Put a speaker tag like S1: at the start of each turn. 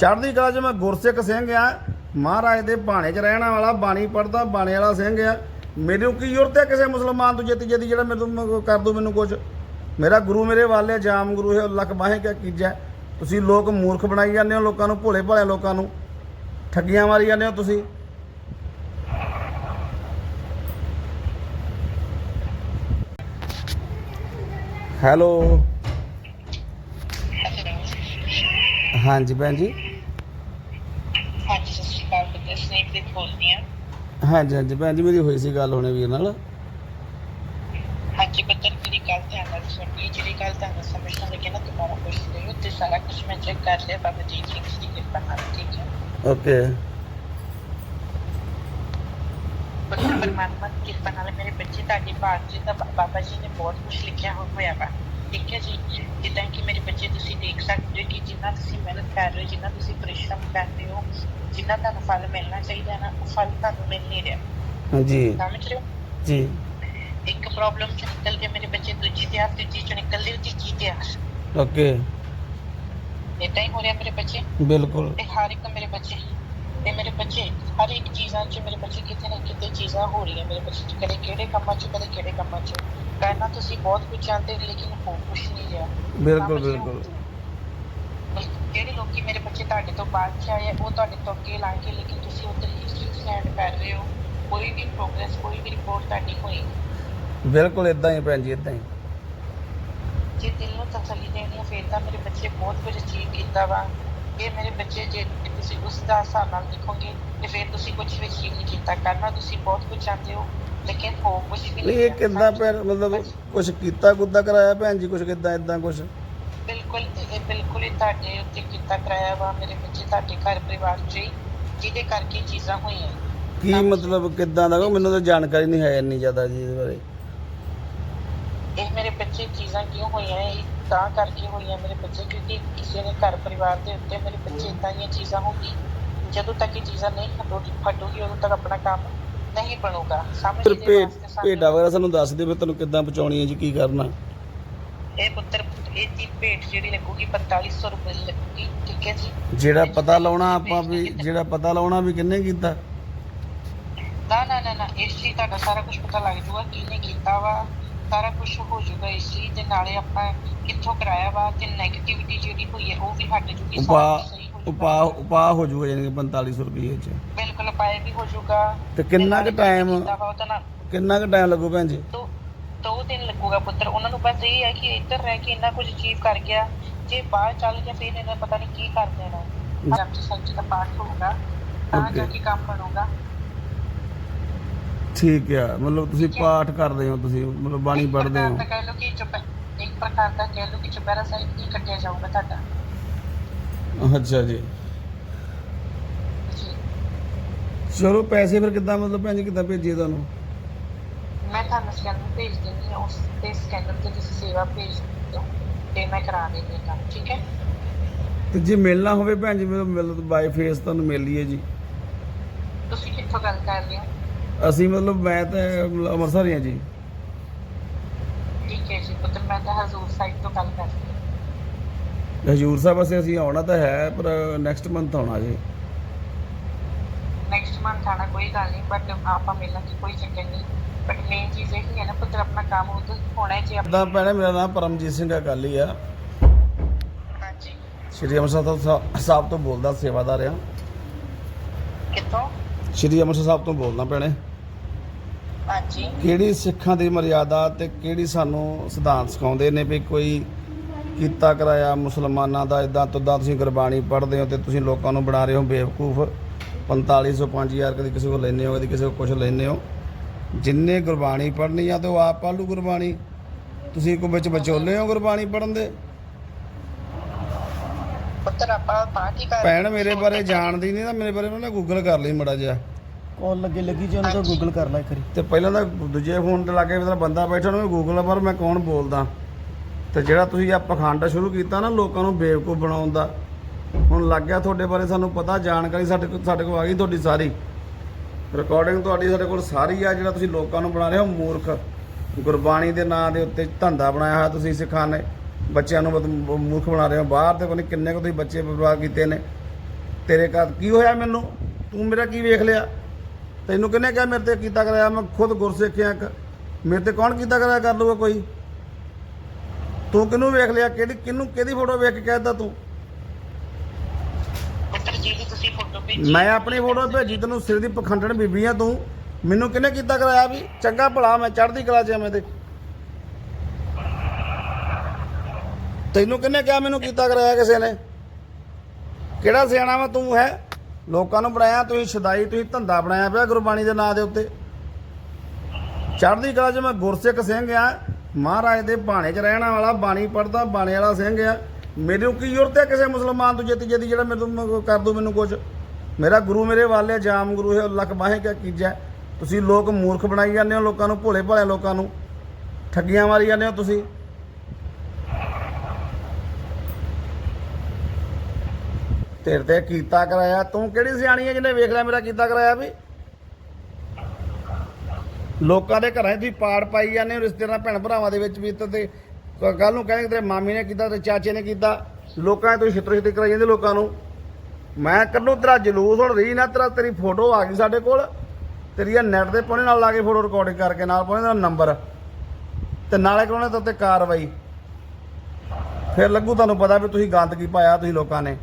S1: ਚੜ੍ਹਦੀ ਕਲਾ 'ਚ ਮੈਂ ਗੁਰਸਿੱਖ ਸਿੰਘ ਆ। ਮਹਾਰਾਜ ਦੇ ਬਾਣੇ 'ਚ ਰਹਿਣ ਵਾਲਾ ਬਾਣੀ ਪੜਦਾ ਬਾਣੇ ਵਾਲਾ ਸਿੰਘ ਆ। ਮੈਨੂੰ ਕੀ ਜ਼ਰੂਰਤ ਹੈ ਕਿਸੇ ਮੁਸਲਮਾਨ ਤੋਂ ਜੇਤੀ ਜੇਤੀ ਜਿਹੜਾ ਮੈਨੂੰ ਕਰ ਦੋ ਮੈਨੂੰ ਕੁਝ ਮੇਰਾ ਗੁਰੂ ਮੇਰੇ ਵਾਲੇ ਜਾਮ ਗੁਰੂ ਹੈ ਲੱਖ ਬਾਹੇ ਕਿਆ ਕੀਜੈ। ਤੁਸੀਂ ਲੋਕ ਮੂਰਖ ਬਣਾਈ ਜਾਂਦੇ ਹੋ ਲੋਕਾਂ ਨੂੰ ਭੋਲੇ ਭਾਲੇ ਲੋਕਾਂ ਨੂੰ। ਠੱਗੀਆਂ ਮਾਰੀ ਜਾਂਦੇ ਹੋ ਤੁਸੀਂ। ਹੈਲੋ। ਹਾਂਜੀ ਭੈਣ ਜੀ
S2: ਹਾਂਜੀ ਸਤਿ ਸ਼੍ਰੀ ਅਕਾਲ ਬੁੱਧਾ ਸਨੇਕ ਦੇ ਬੋਲਦੀ ਹਾਂ
S1: ਹਾਂਜੀ ਹਾਂਜੀ ਭੈਣ ਜੀ ਮੇਰੀ ਹੋਈ ਸੀ ਗੱਲ ਹੁਣੇ ਵੀਰ ਨਾਲ।
S2: ਹਾਂਜੀ ਬੱਤਰ ਮੇਰੀ ਗੱਲ ਧਿਆਨ ਨਾਲ ਸੁਣਨੀ ਜਿਹੜੀ ਗੱਲ ਤੁਹਾਨੂੰ ਸਮਝ ਨਾ ਲੱਗੇ ਨਾ ਦੁਬਾਰਾ ਪੁੱਛ ਲਿਓ ਤੇ ਸਾਰਾ ਕੁਝ ਮੈਂ ਚੈੱਕ ਕਰ ਲਿਆ ਬਾਬਾ ਜੀ ਸਿੰਘ ਜੀ ਦੀ ਕਿਰਪਾ ਨਾਲ ਠੀਕ ਹੈ?
S1: ਓਕੇ।
S2: ਬੱਤਰ ਪਰਮਾਤਮਾ ਦੀ ਕਿਰਪਾ ਨਾਲ ਮੇਰੇ ਬੱਚੇ ਤੁਹਾਡੀ ਬਾਤ ਜੀ ਦਾ ਬਾਬਾ ਜੀ ਨੇ ਬਹੁਤ ਕੁਝ ਲਿਖਿਆ ਹੋਇਆ ਵਾ। ਠੀਕ ਹੈ ਜੀ ਜਿੱਦਾਂ ਕਿ ਮੇਰੇ ਬੱਚੇ ਤੁਸੀਂ ਦੇਖ ਸਕਦੇ ਹੋ ਕਿ ਜਿੰਨਾ ਤੁਸੀਂ ਮਿਹਨਤ ਕਰ ਰਹੇ ਹੋ ਜਿੰਨਾ ਤੁਸੀਂ ਪਰਿਸ਼ਰਮ ਕਰ ਰਹੇ ਹੋ ਜਿੰਨਾ ਤੁਹਾਨੂੰ ਫਲ ਮਿਲਣਾ ਚਾਹੀਦਾ ਹੈ ਨਾ ਉਹ ਫਲ ਤੁਹਾਨੂੰ ਮਿਲ ਨਹੀਂ ਰਿਹਾ। ਸਮਝ ਰਹੇ ਹੋ?
S1: ਜੀ।
S2: ਇੱਕ ਪ੍ਰੋਬਲਮ ਚ ਨਿਕਲ ਕੇ ਮੇਰੇ ਬੱਚੇ ਦੂਜੀ ਤੇ ਆ ਤੀਜੀ ਚ ਨਿਕਲਦੇ ਉਹ ਤੀਜੀ ਤੇ ਆ
S1: ਓਕੇ।
S2: ਇਦਾਂ ਹੀ ਹੋ ਰਿਹਾ ਮੇਰੇ ਬੱਚੇ?
S1: ਬਿਲਕੁਲ।
S2: ਤੇ ਹਰ ਇੱਕ ਮੇਰੇ ਬੱਚੇ ਤੇ ਮੇਰੇ ਬੱਚੇ ਹਰ ਇੱਕ ਚੀਜ਼ਾਂ 'ਚ ਮੇਰੇ ਬੱਚੇ ਕਿਤੇ ਨਾ ਕਿਤੇ ਚੀਜ਼ਾਂ ਹੋ ਰਹੀਆਂ ਮੇਰੇ ਬੱਚੇ 'ਚ ਕਦੇ ਕਿਹੜੇ ਕੰਮਾਂ 'ਚ ਕਦੇ ਕਿਹੜੇ ਕੰਮਾਂ 'ਚ। ਕਹਿਣਾ ਤੁਸੀਂ ਬਹੁਤ ਕੁਝ ਜਾਣਦੇ ਹੋ, ਲੇਕਿਨ ਹੋ ਕੁਝ ਨਹੀਂ ਰਿਹਾ।
S1: ਬਿਲਕੁਲ? ਬਿਲਕੁਲ।
S2: ਜਿਹੜੇ ਲੋਕੀ ਮੇਰੇ ਬੱਚੇ ਤੁਹਾਡੇ ਤੋਂ ਬਾਅਦ 'ਚ ਆਏ ਉਹ ਤੁਹਾਡੇ ਤੋਂ ਅੱਗੇ ਲੰਘ ਗਏ ਲੇਕਿਨ ਤੁਸੀਂ ਉੱਧਰ ਹੀ ਸਟੈਂਡ ਕਰ ਰਹੇ ਹੋ? ਕੋਈ ਵੀ ਪ੍ਰੋਗਰੈਸ ਕੋਈ ਵੀ ਰਿਪੋਰਟ ਤੁਹਾਡੀ ਹੋਈ।
S1: ਬਿਲਕੁਲ ਇਦਾਂ ਹੀ ਭੈਣ ਜੀ ਇਦਾਂ ਹੀ।
S2: ਜੇ ਦਿਲ ਨੂੰ ਤਸੱਲੀ ਦੇਣੀ ਹੈ ਫਿਰ ਤਾਂ ਮੇਰੇ ਬੱਚੇ ਬਹੁਤ ਕੁਝ ਅਚੀਵ ਕੀਤਾ ਵਾ। ਇਹ ਮੇਰੇ ਬੱਚੇ ਜੇ ਤੁਸੀਂ ਉਸ ਦਾ ਹਿਸਾਬ ਨਾਲ ਦੇਖੋਗੇ ਤੇ ਫਿਰ ਤੁਸੀਂ ਕੁਝ ਵੀ ਅਚੀਵ ਨਹੀਂ ਕੀਤਾ। ਕਰਨਾ ਤੁਸੀਂ ਬਹੁਤ ਕੁਝ ਚਾਹੁੰਦੇ ਹੋ। ਲੇਕਿਨ ਹੋ ਕੁਝ ਵੀ
S1: ਨਹੀਂ ਇਹ। ਕਿੱਦਾਂ ਫਿਰ ਮਤਲਬ ਕੁਝ ਕੀਤਾ ਗੁੱਦਾ ਕਰਾਇਆ ਭੈਣ ਜੀ ਕੁਝ ਕਿੱਦਾਂ ਇਦਾਂ ਕੁਝ
S2: ਬਿਲਕੁਲ ਇਹ ਬਿਲਕੁਲ ਹੀ ਤੁਹਾਡੇ ਉੱਤੇ ਕੀਤਾ ਕਰਾਇਆ ਵਾ ਮੇਰੇ ਬੱਚੇ ਤੁਹਾਡੇ ਘਰ ਪਰਿਵਾਰ 'ਚ ਹੀ ਜਿਹਦੇ ਕਰਕੇ ਚੀਜ਼ਾਂ ਹੋਈਆਂ।
S1: ਕੀ ਮਤਲਬ ਕਿੱਦਾਂ ਦਾ ਮੈਨੂੰ ਤਾਂ ਜਾਣਕਾਰੀ ਨਹੀਂ ਹੈ ਇੰਨੀ ਜ਼ਿਆਦਾ ਜੀ ਇਹਦੇ ਬਾਰੇ।
S2: ਇਹ ਮੇਰੇ ਬੱਚੇ ਚੀਜ਼ਾਂ ਕਿਉਂ ਹੋਈਆਂ ਇਹ ਤਾਂ ਕਰਕੇ ਹੋਈਆਂ ਮੇਰੇ ਬੱਚੇ ਕਿਉਂਕਿ ਕਿਸੇ ਦੇ ਘਰ ਪਰਿਵਾਰ ਦੇ ਉੱਤੇ ਮੇਰੇ ਬੱਚੇ ਇਦਾਂ ਦੀਆਂ ਚੀਜ਼ਾਂ ਹੋਗੀ ਜਦੋਂ ਤੱਕ ਇਹ ਚੀਜ਼ਾਂ ਨਹੀਂ ਹਟੋਗੀ ਫਟੂਗੀ ਉਦੋਂ ਤੱਕ ਆਪਣਾ ਕੰਮ ਨਹੀਂ ਬਣੂਗਾ। ਸਮਝ ਦੇ
S1: ਭੇਡ
S2: ਵਾਸਤੇ ਸਾਨੂੰ-
S1: ਭੇਡਾਂ ਵਗੈਰਾ ਸਾਨੂੰ ਦੱਸ ਦਿਓ ਫਿਰ ਤੁਹਾਨੂੰ ਕਿੱਦਾਂ ਪਹੁੰਚਾਉਣੀ ਹੈ ਜੀ ਕੀ ਕਰਨਾ
S2: ਇਹ ਪੁੱਤਰ ਇਹ ਦੀ ਭੇਟ ਜਿਹੜੀ ਲੱਗੂਗੀ 4500 ਰੁਪਏ ਦੀ ਲੱਗੂਗੀ ਠੀਕ ਹੈ ਜੀ?
S1: ਜਿਹੜਾ ਪਤਾ ਲਾਉਣਾ ਆਪਾਂ ਵੀ ਜਿਹੜਾ ਪਤਾ ਲਾਉਣਾ ਵੀ ਕਿੰਨੇ ਕੀਤਾ?
S2: ਨਾ ਨਾ ਨਾ ਨਾ ਇਸ ਚੀਜ਼ ਤੁਹਾਡਾ ਸਾਰਾ ਕੁਝ ਪਤਾ ਲੱਗ ਜੂਗਾ ਕਿਹਨੇ ਕੀਤਾ ਵਾ। ਸਾਰਾ ਕੁਝ ਹੋ ਜੂਗਾ ਇਸ ਚੀਜ਼ ਦੇ ਨਾਲੇ ਆਪਾਂ ਕਿੱਥੋਂ ਕਰਾਇਆ ਵਾ ਤੇ 네ਗੇਟਿਵਿਟੀ ਜਿਹੜੀ ਹੋਈ ਹੈ ਉਹ ਵੀ ਹਟ ਜੂਗੀ ਸਾਰਾ ਕੁਛ ਸਹੀ।
S1: ਉਪਾ ਉਪਾ ਹੋ ਜਾਊਗਾ ਯਾਨੀ ਕਿ 4500 ਰੁਪਏ ਚ।
S2: ਬਿਲਕੁਲ ਪਾਏ ਵੀ ਹੋ ਜੂਗਾ
S1: ਤੇ ਕਿੰਨਾ ਕੁ
S2: ਨਾ
S1: ਕਿੰਨਾ ਕੁ ਟਾਈਮ ਲੱਗੂ ਭੈਣ ਜੀ?
S2: ਦੋ ਦੋ ਦਿਨ ਲੱਗੂਗਾ ਪੁੱਤਰ। ਉਹਨਾਂ ਨੂੰ ਬਸ ਇਹ ਹੈ ਕਿ ਇੱਧਰ ਰਹਿ ਕੇ ਇੰਨਾ ਕੁਝ ਅਚੀਵ ਕਰ ਗਿਆ। ਜੇ ਬਾਹਰ ਚੱਲ ਗਿਆ ਫਿਰ ਇਹਨਾਂ ਪਤਾ ਨਹੀਂ ਕੀ ਕਰ ਦੇਣਾ। ਜਪਜੀ ਸਾਹਿਬ ਜੀ ਦਾ ਪਾਠ ਹੋਊਗਾ ਤਾਂ
S1: Okay.
S2: ਜਾ ਕੇ ਕੰਮ ਬਣੂਗਾ।
S1: ਠੀਕ ਆ। ਮਤਲਬ ਤੁਸੀਂ ਪਾਠ ਕਰਦੇ ਹੋ ਤੁਸੀਂ ਮਤਲਬ ਬਾਣੀ ਪੜ੍ਹਦੇ ਹੋ।
S2: ਦਾ ਕਹਿ ਲਓ ਕਿ ਚੁਪ ਇੱਕ ਪ੍ਰਕਾਰ ਦਾ ਕਹਿ ਲਓ ਕਿ ਚੁਪਹਿਰਾ ਸਾਹਿਬ ਹੀ ਕੱਟਿਆ ਜਾਊਗਾ ਤੁਹਾਡਾ।
S1: ਅੱਛਾ ਜੀ। ਚਲੋ ਪੈਸੇ ਫਿਰ ਕਿੱਦਾਂ ਮਤਲਬ ਭੈਣ ਜੀ ਕਿੱਦਾਂ ਭੇਜੀਏ ਤੁਹਾਨੂੰ?
S2: ਮੈਂ ਤੁਹਾਨੂੰ ਸਕੈਨਰ ਭੇਜ ਦਿੰਦੀ ਹਾਂ ਉਸ ਤੇ ਸਕੈਨਰ ਤੇ ਤੁਸੀਂ ਸੇਵਾ ਭੇਜ ਦਿਓ ਤੇ ਮੈਂ ਕਰਾ ਦਿੰਦੀ ਹਾਂ ਕੰਮ ਠੀਕ ਹੈ?
S1: ਤੇ ਜੇ ਮਿਲਣਾ ਹੋਵੇ ਭੈਣ ਜੀ ਮੈਨੂੰ ਮਤਲਬ ਬਾਈ ਫੇਸ ਤੁਹਾਨੂੰ ਮਿਲ ਲਈਏ ਜੀ।
S2: ਤੁਸੀਂ ਕਿੱਥੋਂ ਗੱਲ ਕਰ ਰਹੇ ਹੋ?
S1: ਅਸੀਂ ਮਤਲਬ ਮੈਂ ਤਾਂ ਮਤਲਬ ਅੰਮ੍ਰਿਤਸਰ ਹੀ ਹਾਂ ਜੀ।
S2: ਠੀਕ ਹੈ ਜੀ ਪੁੱਤਰ ਮੈਂ ਤਾਂ ਹਜ਼ੂਰ ਸਾਹਿਬ ਤੋਂ ਗੱਲ ਕਰ ਰਹੀ ਹਾਂ।
S1: ਹਜੂਰ ਸਾਹਿਬ ਅਸੀਂ ਅਸੀਂ ਆਉਣਾ ਤਾਂ ਹੈ ਪਰ ਨੈਕਸਟ ਮੰਥ ਆਉਣਾ ਜੀ।
S2: ਨੈਕਸਟ ਮੰਥ ਆਣਾ ਕੋਈ ਗੱਲ ਨਹੀਂ ਬਟ ਆਪਾਂ ਮਿਲਣ ਦੀ ਕੋਈ ਚੱਕਰ ਨਹੀਂ। ਬਟ ਮੇਨ ਚੀਜ਼ ਇਹ ਹੀ ਹੈ ਨਾ ਪੁੱਤਰ ਆਪਣਾ ਕੰਮ ਉਦੋਂ ਹੋਣਾ ਹੈ ਜੇ
S1: ਇਦਾਂ ਭੈਣੇ ਮੇਰਾ ਨਾਮ ਪਰਮਜੀਤ ਸਿੰਘ ਅਕਾਲੀ ਆ
S2: ਹਾਂਜੀ।
S1: ਸ਼੍ਰੀ ਅੰਮ੍ਰਿਤਸਰ ਤੋਂ ਸਾ- ਸਾਹਿਬ ਤੋਂ ਬੋਲਦਾ ਸੇਵਾਦਾਰ ਆ
S2: ਕਿੱਥੋਂ?
S1: ਸ਼੍ਰੀ ਅੰਮ੍ਰਿਤਸਰ ਸਾਹਿਬ ਤੋਂ ਬੋਲਦਾ ਭੈਣੇ।
S2: ਹਾਂਜੀ।
S1: ਕਿਹੜੀ ਸਿੱਖਾਂ ਦੀ ਮਰਿਆਦਾ ਤੇ ਕਿਹੜੀ ਸਾਨੂੰ ਸਿਧਾਂਤ ਸਿਖਾਉਂਦੇ ਨੇ ਵੀ ਕੋਈ ਕੀਤਾ ਕਰਾਇਆ ਮੁਸਲਮਾਨਾਂ ਦਾ ਇਦਾਂ ਤੁਦਾਂ ਤੁਸੀਂ ਗੁਰਬਾਣੀ ਪੜ੍ਹਦੇ ਹੋ ਤੇ ਤੁਸੀਂ ਲੋਕਾਂ ਨੂੰ ਬਣਾ ਰਹੇ ਹੋ ਬੇਵਕੂਫ। 4500 5000 ਕਦੀ ਕਿਸੇ ਕੋਲ ਲੈਨੇ ਹੋ ਕਦੀ ਕਿਸੇ ਕੋਲ ਕੁਝ ਲੈਨੇ ਹੋ। ਜਿੰਨੇ ਗੁਰਬਾਣੀ ਪੜ੍ਹਨੀ ਆ ਤੇ ਉਹ ਆਪ ਪੜ੍ਹ ਲੂ ਗੁਰਬਾਣੀ। ਤੁਸੀਂ ਕੋ ਵਿੱਚ ਵਿਚੋਲੇ ਹੋ ਗੁਰਬਾਣੀ ਪੜ੍ਹਨ ਦੇ?
S2: ਪੁੱਤਰ ਆਪਾਂ ਪਾਠ ਹੀ ਕਰ
S1: ਭੈਣ ਮੇਰੇ ਬਾਰੇ ਜਾਣਦੀ ਨਹੀਂ ਤਾਂ ਮੇਰੇ ਬਾਰੇ ਉਹਨੇ ਗੂਗਲ ਕਰ ਲਈ ਮੜਾ ਜਿਹਾ।
S3: ਕਾਲ ਲੱਗੇ ਲੱਗੀ ਜੀ ਉਹਨਾਂ ਤੋਂ ਗੂਗਲ ਕਰ ਲੈ ਇੱਕ ਵਾਰੀ।
S1: ਤੇ ਪਹਿਲਾਂ ਤਾਂ ਦੂਜੇ ਫੋਨ ਤੇ ਲੱਗੇ ਮੇਰਾ ਬੰਦਾ ਬੈਠਾ ਉਹਨੂੰ ਗੂਗਲ ਪਰ ਮੈਂ ਕੌਣ ਬੋਲਦਾ? ਤੇ ਜਿਹੜਾ ਤੁਸੀਂ ਆ ਪਖੰਡ ਸ਼ੁਰੂ ਕੀਤਾ ਨਾ ਲੋਕਾਂ ਨੂੰ ਬੇਵਕੂਫ ਬਣਾਉਣ ਦਾ, ਹੁਣ ਲੱਗ ਗਿਆ ਤੁਹਾਡੇ ਬਾਰੇ ਸਾਨੂੰ ਪਤਾ, ਜਾਣਕਾਰੀ ਸਾਡੇ ਕੋਲ ਸਾਡੇ ਕੋਲ ਆ ਗਈ ਤੁਹਾਡੀ ਸਾਰੀ। ਰਿਕਾਰਡਿੰਗ ਤੁਹਾਡੀ ਸਾਡੇ ਕੋਲ ਸਾਰੀ ਆ, ਜਿਹੜਾ ਤੁਸੀਂ ਲੋਕਾਂ ਨੂੰ ਬਣਾ ਰਹੇ ਹੋ, ਮੂਰਖ। ਗੁਰਬਾਣੀ ਦੇ ਨਾਂ ਦੇ ਉੱਤੇ ਧੰਦਾ ਬਣਾਇਆ ਹੋਇਆ ਤੁਸੀਂ ਸਿੱਖਾਂ ਨੇ। ਬੱਚਿਆਂ ਨੂੰ ਮੂਰਖ ਬਣਾ ਰਹੇ ਹੋ। ਬਾਹਰ ਤੇ ਪਤਾ ਕਿੰਨੇ ਕੁ ਤੁਸੀਂ ਬੱਚੇ ਬਰਬਾਦ ਕੀਤੇ ਨੇ। ਤੇਰੇ ਘਰ ਕੀ ਹੋਇਆ ਮੈਨੂੰ? ਤੂੰ ਮੇਰਾ ਕੀ ਵੇਖ ਲਿਆ? ਤੈਨੂੰ ਕਿਹਨੇ ਕਿਹਾ ਮੇਰੇ ਤੇ ਕੀਤਾ ਕਰਾਇਆ ਮੈਂ ਖੁਦ ਗੁਰਸਿੱਖ ਹਾਂ ਇੱਕ। ਮੇਰੇ ਤੇ ਕੌਣ ਕੀਤਾ ਕਰਾਇਆ ਕਰ ਲੂਗਾ ਕੋਈ? ਤੂੰ ਕਿਹਨੂੰ ਵੇਖ ਲਿਆ? ਕਿਹੜੀ ਕਿਹਨੂੰ ਕਿਹਦੀ ਫੋਟੋ ਵੇਖ ਕੇ ਕਹਿਦਾ ਤੂੰ?
S2: ਪੁੱਤਰ ਜੀ ਦੀ ਤੁਸੀਂ ਫੋਟੋ ਭੇਜੀ।
S1: ਮੈਂ ਆਪਣੀ ਫੋਟੋ ਭੇਜੀ ਤੈਨੂੰ ਸਿਰ ਦੀ ਪਖੰਡਣ ਬੀਬੀ ਆ ਤੂੰ। ਮੈਨੂੰ ਕਿਹਨੇ ਕੀਤਾ ਕਰਾਇਆ ਵੀ? ਚੰਗਾ ਭਲਾ ਮੈਂ ਚੜ੍ਹਦੀ ਕਲਾ ਚ ਐਵੇਂ ਤੇ ਤੈਨੂੰ ਕਿਹਨੇ ਕਿਹਾ ਮੈਨੂੰ ਕੀਤਾ ਕਰਾਇਆ ਕਿਸੇ ਨੇ? ਕਿਹੜਾ ਸਿਆਣਾ ਵਾ ਤੂੰ ਹੈ? ਲੋਕਾਂ ਨੂੰ ਬਣਾਇਆ ਤੁਸੀਂ ਸ਼ਦਾਈ ਤੁਸੀਂ ਧੰਦਾ ਬਣਾਇਆ ਪਿਆ ਗੁਰਬਾਣੀ ਦੇ ਨਾਂ ਦੇ ਉੱਤੇ। ਚੜ੍ਹਦੀ ਕਲਾ ਚ ਮੈਂ ਗੁਰਸਿੱਖ ਸਿੰਘ ਆ। ਮਹਾਰਾਜ ਦੇ ਬਾਣੇ 'ਚ ਰਹਿਣ ਵਾਲਾ, ਬਾਣੀ ਪੜਦਾ ਬਾਣੇ ਵਾਲਾ ਸਿੰਘ ਆ। ਮੈਨੂੰ ਕੀ ਜ਼ਰੂਰਤ ਹੈ ਕਿਸੇ ਮੁਸਲਮਾਨ ਤੋਂ ਜਿੱਤੀ ਜਿੱਤੀ ਜਿਹੜਾ ਮੈਨੂੰ ਕਰ ਦੋ ਮੈਨੂੰ ਕੁਝ ਮੇਰਾ ਗੁਰੂ ਮੇਰੇ ਵਾਲੇ ਜਾਮ ਗੁਰੂ ਹੈ ਲੱਖ ਬਾਹੇ ਕਿਆ ਕੀਜੈ ਤੁਸੀਂ ਲੋਕ ਮੂਰਖ ਬਣਾਈ ਜਾਂਦੇ ਹੋ, ਲੋਕਾਂ ਨੂੰ ਭੋਲੇ ਭਾਲੇ ਲੋਕਾਂ ਨੂੰ। ਠੱਗੀਆਂ ਮਾਰੀ ਜਾਂਦੇ ਹੋ ਤੁਸੀਂ। ਤੇਰੇ ਤੇ ਕੀਤਾ ਕਰਾਇਆ। ਤੂੰ ਕਿਹੜੀ ਸਿਆਣੀ ਹੈ ਜਿਹਨੇ ਵੇਖ ਲਿਆ ਮੇਰਾ ਕੀਤਾ ਕਰਾਇਆ ਵੀ? ਲੋਕਾਂ ਦੇ ਘਰਾਂ 'ਚ ਤੁਸੀਂ ਪਾੜ ਪਾਈ ਜਾਂਦੇ ਹੋ, ਰਿਸ਼ਤੇਦਾਰਾਂ, ਭੈਣ ਭਰਾਵਾਂ ਦੇ ਵਿੱਚ ਵੀ ਤਾਂ ਤੇ ਕੱਲ ਨੂੰ ਕਹਿੰਦੇ ਤੇਰੇ ਮਾਮੀ ਨੇ ਕੀਤਾ ਤੇ ਚਾਚੇ ਨੇ ਕੀਤਾ, ਲੋਕਾਂ 'ਚ ਤੁਸੀਂ ਛਿੱਤਰ ਛਿੱਤਰ ਕਰਾਈ ਜਾਂਦੇ ਲੋਕਾਂ ਨੂੰ। ਮੈਂ ਕੱਲੂ ਤੇਰਾ ਜਲੂਸ ਹੁਣ ਰਹੀ ਨਾ, ਤੇਰਾ, ਤੇਰੀ ਫੋਟੋ ਆ ਗਈ ਸਾਡੇ ਕੋਲ ਤੇਰੀ ਆ ਨੈਟ ਦੇ ਪਾਉਣੇ ਨਾਲ ਲਾ ਕੇ ਫੋਟੋ ਰਿਕਾਰਡਿੰਗ ਕਰਕੇ ਨਾਲ ਪਾਉਣੇ ਦਾ ਨੰਬਰ ਤੇ ਨਾਲੇ ਕਰਾਉਣੇ ਤੇ ਉੱਤੇ ਕਾਰਵਾਈ। ਫਿਰ ਲੱਗੂ ਤੁਹਾਨੂੰ ਪਤਾ ਵੀ ਤੁਸੀਂ ਗੰਦ ਕੀ ਪਾਇਆ, ਤੁਸੀਂ ਲੋਕਾਂ ਨੇ।